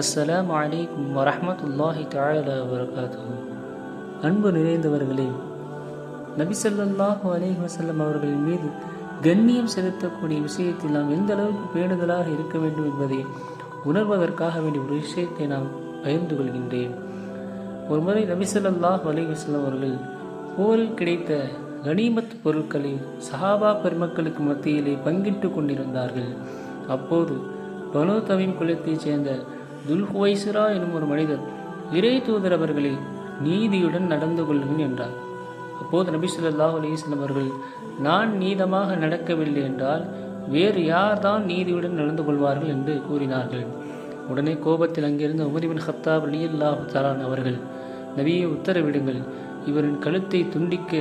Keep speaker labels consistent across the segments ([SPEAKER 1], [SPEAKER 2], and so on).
[SPEAKER 1] அஸ்ஸலாம் அலைக்கும் வரமத்துல்லாஹி தாயலா வபரகாத்துஹு. அன்பு நிறைந்தவர்களே நபிசல்லாஹு ஸல்லல்லாஹு அலைஹி அவர்களின் மீது கண்ணியம் செலுத்தக்கூடிய விஷயத்தில் நாம் எந்த அளவுக்கு பேணுதலாக இருக்க வேண்டும் என்பதை உணர்வதற்காக வேண்டிய ஒரு விஷயத்தை நாம் பகிர்ந்து கொள்கின்றேன். ஒரு முறை நபி ஸல்லல்லாஹு அலைஹி அவர்கள் போரில் கிடைத்த கனிமத் பொருட்களை சஹாபா பெருமக்களுக்கு மத்தியிலே பங்கிட்டு கொண்டிருந்தார்கள். அப்போது பனோ தவிம் குலத்தைச் சேர்ந்த துல்ஹுவைசிரா எனும் ஒரு மனிதர் இறை தூதர் அவர்களை நீதியுடன் நடந்து கொள்ளுங்கள் என்றார். அப்போது நபி சொல்லா அலிஸ்லம் அவர்கள் நான் நீதமாக நடக்கவில்லை என்றால் வேறு யார்தான் நீதியுடன் நடந்து கொள்வார்கள் என்று கூறினார்கள். உடனே கோபத்தில் அங்கிருந்த உமரிபின் ஹத்தாப் அலியல்லாஹு தலான் அவர்கள் நபியை உத்தரவிடுங்கள். இவரின் கழுத்தை துண்டிக்க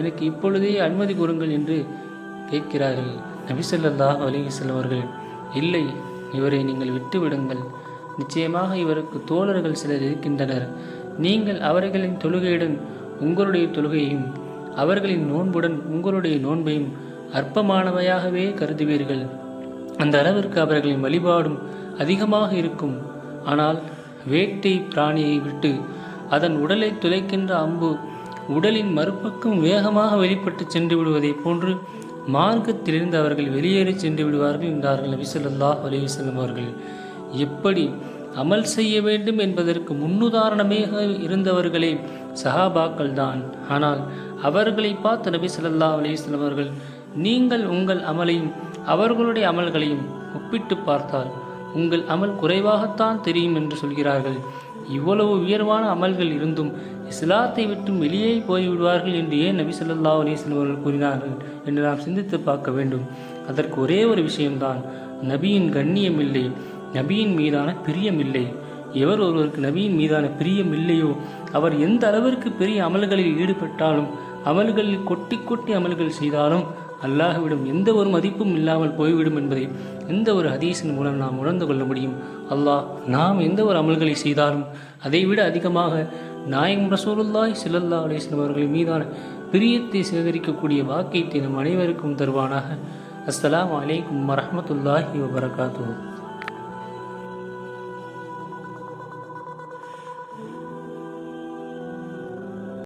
[SPEAKER 1] எனக்கு இப்பொழுதே அனுமதி கூறுங்கள் என்று கேட்கிறார்கள் நபி ஸல்லல்லாஹு அலைஹி அவர்கள். இல்லை இவரை நீங்கள் விட்டுவிடுங்கள். நிச்சயமாக இவருக்கு தோழர்கள் சிலர் இருக்கின்றனர். நீங்கள் அவர்களின் தொழுகையுடன் உங்களுடைய தொழுகையையும் அவர்களின் நோன்புடன் உங்களுடைய நோன்பையும் அற்பமானவையாகவே கருதுவீர்கள். அந்த அளவிற்கு அவர்களின் வழிபாடும் அதிகமாக இருக்கும். ஆனால் வேட்டை பிராணியை விட்டு அதன் உடலை துளைக்கின்ற அம்பு உடலின் மறுபக்கம் வேகமாக வெளிப்பட்டு சென்று விடுவதைப் போன்று மார்க்கத்திலிருந்து அவர்கள் வெளியேறி சென்று விடுவார்கள் என்றார்கள் நபி ஸல்லல்லாஹு அவர்கள். எப்படி அமல் செய்ய வேண்டும் என்பதற்கு முன்னுதாரணமாக இருந்தவர்களே சஹாபாக்கள் தான் ஆனால் அவர்களை பார்த்து நபி சொல்லா அலிஸ்லாம் அவர்கள் நீங்கள் உங்கள் அமலையும் அவர்களுடைய அமல்களையும் ஒப்பிட்டு பார்த்தால் உங்கள் அமல் குறைவாகத்தான் தெரியும் என்று சொல்கிறார்கள். இவ்வளவு உயர்வான அமல்கள் இருந்தும் இஸ்லாத்தை விட்டு வெளியே போய்விடுவார்கள் என்று ஏன் நபி சொல்லா அலிஸ்லாம் அவர்கள் கூறினார்கள் என்று நாம் சிந்தித்து பார்க்க வேண்டும். அதற்கு ஒரே ஒரு விஷயம்தான் நபியின் கண்ணியம் இல்லை. நபியின் மீதான பிரியம் இல்லை எவர் ஒருவருக்கு நபியின் மீதான பிரியம் இல்லையோ அவர் எந்த அளவிற்கு பெரிய அமல்களில் ஈடுபட்டாலும் அமல்களில் கொட்டி கொட்டி அமல்கள் செய்தாலும் அல்லாஹ்விடம் எந்த ஒரு மதிப்பும் இல்லாமல் போய்விடும் என்பதை எந்த ஒரு ஹதீஸின் மூலம் நாம் உணர்ந்து கொள்ள முடியும். அல்லாஹ் நாம் எந்த ஒரு அமல்களை செய்தாலும் அதைவிட அதிகமாக நாயகம் ரசூலுல்லாய் சிலல்லா அலிஸ்லம் அவர்களின் மீதான பிரியத்தை சேகரிக்கக்கூடிய வாக்கியத்தை நம் அனைவருக்கும் தருவானாக. அஸ்லாம் வலைக்கம் வரமத்துல்லாஹி வபரகாத்துஹு.